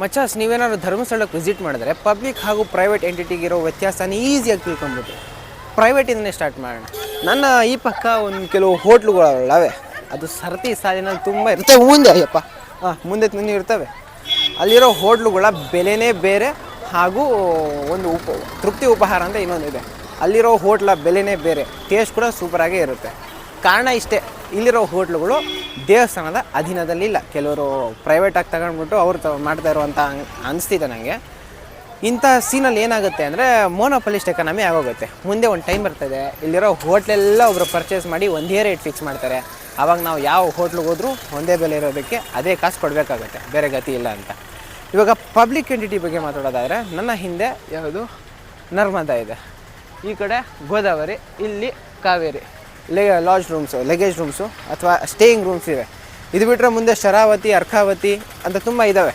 ಮಚಾಸ್, ನೀವೇನಾದ್ರು ಧರ್ಮಸ್ಥಳಕ್ಕೆ ವಿಸಿಟ್ ಮಾಡಿದ್ರೆ ಪಬ್ಲಿಕ್ ಹಾಗೂ ಪ್ರೈವೇಟ್ ಎಂಟಿಟಿಗಿರೋ ವ್ಯತ್ಯಾಸನ ಈಸಿಯಾಗಿ ತಿಳ್ಕೊಂಬಿಟ್ಟು ಪ್ರೈವೇಟಿಂದನೇ ಸ್ಟಾರ್ಟ್ ಮಾಡೋಣ. ನನ್ನ ಈ ಪಕ್ಕ ಒಂದು ಕೆಲವು ಹೋಟ್ಲುಗಳವೆ. ಅದು ಸರತಿ ಸಾಲಿನಲ್ಲಿ ತುಂಬ ಇರ್ತವೆ ಮುಂದೆ, ಅಯ್ಯಪ್ಪ. ಹಾಂ ಮುಂದೆ ಮುಂದೆ ಇರ್ತವೆ. ಅಲ್ಲಿರೋ ಹೋಟ್ಲುಗಳ ಬೆಲೆನೇ ಬೇರೆ ಹಾಗೂ ಒಂದು ಉಪ, ತೃಪ್ತಿ ಉಪಹಾರ ಅಂತ ಇನ್ನೊಂದು ಇದೆ ಅಲ್ಲಿರೋ ಹೋಟ್ಲ ಬೆಲೆನೇ ಬೇರೆ. ಟೇಸ್ಟ್ ಕೂಡ ಸೂಪರಾಗೇ ಇರುತ್ತೆ. ಕಾರಣ ಇಷ್ಟೇ. ಇಲ್ಲಿರೋ ಹೋಟ್ಲುಗಳು ದೇವಸ್ಥಾನದ ಅಧೀನದಲ್ಲಿಲ್ಲ ಕೆಲವರು ಪ್ರೈವೇಟಾಗಿ ತಗೊಂಡ್ಬಿಟ್ಟು ಅವ್ರು ಮಾಡ್ತಾ ಇರುವಂಥ ಅನಿಸ್ತಿದೆ ನನಗೆ ಇಂಥ ಸೀನಲ್ಲಿ ಏನಾಗುತ್ತೆ ಅಂದರೆ ಮೋನೋಪಲಿಸ್ಟ್ ಎಕಾನಮಿ ಆಗೋಗುತ್ತೆ. ಮುಂದೆ ಒಂದು ಟೈಮ್ ಬರ್ತದೆ ಇಲ್ಲಿರೋ ಹೋಟ್ಲೆಲ್ಲ ಒಬ್ಬರು ಪರ್ಚೇಸ್ ಮಾಡಿ ಒಂದೇ ರೇಟ್ ಫಿಕ್ಸ್ ಮಾಡ್ತಾರೆ. ಆವಾಗ ನಾವು ಯಾವ ಹೋಟ್ಲಿಗೆ ಹೋದರೂ ಒಂದೇ ಬೆಲೆ ಇರೋದಕ್ಕೆ ಅದೇ ಕಾಸು ಕೊಡಬೇಕಾಗುತ್ತೆ. ಬೇರೆ ಗತಿ ಇಲ್ಲ ಅಂತ. ಇವಾಗ ಪಬ್ಲಿಕ್ ಎಂಟಿಟಿ ಬಗ್ಗೆ ಮಾತಾಡೋದಾದರೆ ನನ್ನ ಹಿಂದೆ ಯಾವುದು ನರ್ಮದಾ ಇದೆ. ಈ ಕಡೆ ಗೋದಾವರಿ, ಇಲ್ಲಿ ಕಾವೇರಿ. ಲೇ ಲಾಡ್ಜ್ ರೂಮ್ಸು ಲಗೇಜ್ ರೂಮ್ಸು ಅಥವಾ ಸ್ಟೇಯಿಂಗ್ ರೂಮ್ಸ್ ಇವೆ. ಇದು ಬಿಟ್ಟರೆ ಮುಂದೆ ಶರಾವತಿ, ಅರ್ಕಾವತಿ ಅಂತ ತುಂಬ ಇದ್ದಾವೆ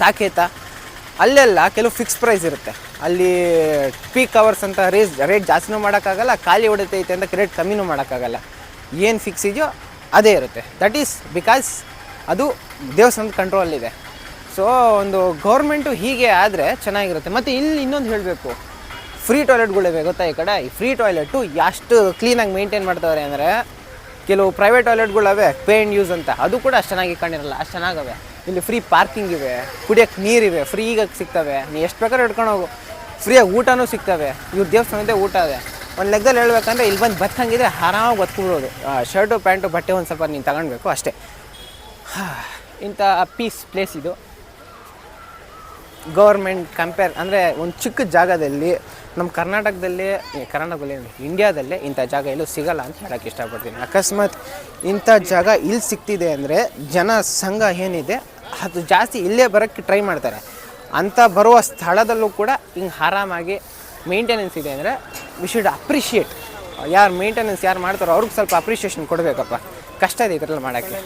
ಸಾಕೇತ. ಅಲ್ಲೆಲ್ಲ ಕೆಲವು ಫಿಕ್ಸ್ ಪ್ರೈಸ್ ಇರುತ್ತೆ. ಅಲ್ಲಿ ಪೀಕ್ ಅವರ್ಸ್ ಅಂತ ರೇಸ್ ರೇಟ್ ಜಾಸ್ತಿನೂ ಮಾಡೋಕ್ಕಾಗಲ್ಲ, ಖಾಲಿ ಹೊಡಿತೈತೆ ಅಂತ ರೇಟ್ ಕಮ್ಮಿನೂ ಮಾಡೋಕ್ಕಾಗಲ್ಲ. ಏನು ಫಿಕ್ಸ್ ಇದೆಯೋ ಅದೇ ಇರುತ್ತೆ. ದಟ್ ಈಸ್ ಬಿಕಾಸ್ ಅದು ದೇವಸ್ಥಾನದ ಕಂಟ್ರೋಲಿದೆ ಸೊ ಒಂದು ಗೌರ್ಮೆಂಟು ಹೀಗೆ ಆದರೆ ಚೆನ್ನಾಗಿರುತ್ತೆ. ಮತ್ತು ಇಲ್ಲಿ ಇನ್ನೊಂದು ಹೇಳಬೇಕು. ಫ್ರೀ ಟಾಯ್ಲೆಟ್ಗಳಿವೆ ಗೊತ್ತಾ ಈ ಕಡೆ? ಈ ಫ್ರೀ ಟಾಯ್ಲೆಟು ಎಷ್ಟು ಕ್ಲೀನಾಗಿ ಮೇಂಟೈನ್ ಮಾಡ್ತಾವ್ರೆ ಅಂದರೆ ಕೆಲವು ಪ್ರೈವೇಟ್ ಟಾಯ್ಲೆಟ್ಗಳವೆ ಪೇ ಆ್ಯಂಡ್ ಯೂಸ್ ಅಂತ. ಅದು ಕೂಡ ಅಷ್ಟು ಚೆನ್ನಾಗಿ ಕಂಡಿರಲ್ಲ, ಅಷ್ಟು ಚೆನ್ನಾಗವೆ. ಇಲ್ಲಿ ಫ್ರೀ ಪಾರ್ಕಿಂಗ್ ಇವೆ, ಕುಡಿಯೋಕ್ಕೆ ನೀರಿವೆ ಫ್ರೀಗಾಗಿ ಸಿಗ್ತವೆ. ನೀ ಎಷ್ಟು ಬೇಕಾದ್ರೂ ಹಿಡ್ಕೊಂಡು ಹೋಗು. ಫ್ರೀಯಾಗಿ ಊಟನೂ ಸಿಗ್ತವೆ. ಇವ್ರ ದೇವಸ್ಥಾನದೇ ಊಟ ಇದೆ ಒಂದು ಲೆಕ್ಕದಲ್ಲಿ ಹೇಳ್ಬೇಕಂದ್ರೆ ಇಲ್ಲಿ ಬಂದು ಬತ್ತಂಗಿದ್ರೆ ಆರಾಮಾಗಿ ಬತ್ಕೊಬಿಡೋದು. ಶರ್ಟು, ಪ್ಯಾಂಟು, ಬಟ್ಟೆ ಒಂದು ಸ್ವಲ್ಪ ನೀನು ತಗೊಳ್ಬೇಕು ಅಷ್ಟೇ. ಇಂಥ ಪೀಸ್ ಪ್ಲೇಸ್ ಇದು. ಗೌರ್ಮೆಂಟ್ ಕಂಪೇರ್ ಅಂದರೆ ಒಂದು ಚಿಕ್ಕ ಜಾಗದಲ್ಲಿ ನಮ್ಮ ಕರ್ನಾಟಕದಲ್ಲಿ ಕರ್ನಾಟಕದಲ್ಲಿ ಇಂಡಿಯಾದಲ್ಲೇ ಇಂಥ ಜಾಗ ಎಲ್ಲೂ ಸಿಗಲ್ಲ ಅಂತ ಹೇಳೋಕ್ಕೆ ಇಷ್ಟಪಡ್ತೀನಿ. ಅಕಸ್ಮಾತ್ ಇಂಥ ಜಾಗ ಇಲ್ಲಿ ಸಿಗ್ತಿದೆ ಅಂದರೆ ಜನ ಸಂಘ ಏನಿದೆ, ಅದು ಜಾಸ್ತಿ ಇಲ್ಲೇ ಬರೋಕ್ಕೆ ಟ್ರೈ ಮಾಡ್ತಾರೆ. ಅಂಥ ಬರುವ ಸ್ಥಳದಲ್ಲೂ ಕೂಡ ಹಿಂಗೆ ಆರಾಮಾಗಿ ಮೇಂಟೆನೆನ್ಸ್ ಇದೆ ಅಂದರೆ ವಿ ಶುಡ್ ಅಪ್ರಿಷಿಯೇಟ್ ಯಾರು ಮೇಂಟೆನೆನ್ಸ್ ಯಾರು ಮಾಡ್ತಾರೋ ಅವ್ರಿಗೆ ಸ್ವಲ್ಪ ಅಪ್ರಿಷಿಯೇಷನ್ ಕೊಡಬೇಕಪ್ಪ. ಕಷ್ಟ ಇದೆ ಇದರಲ್ಲಿ ಮಾಡೋಕ್ಕೆ.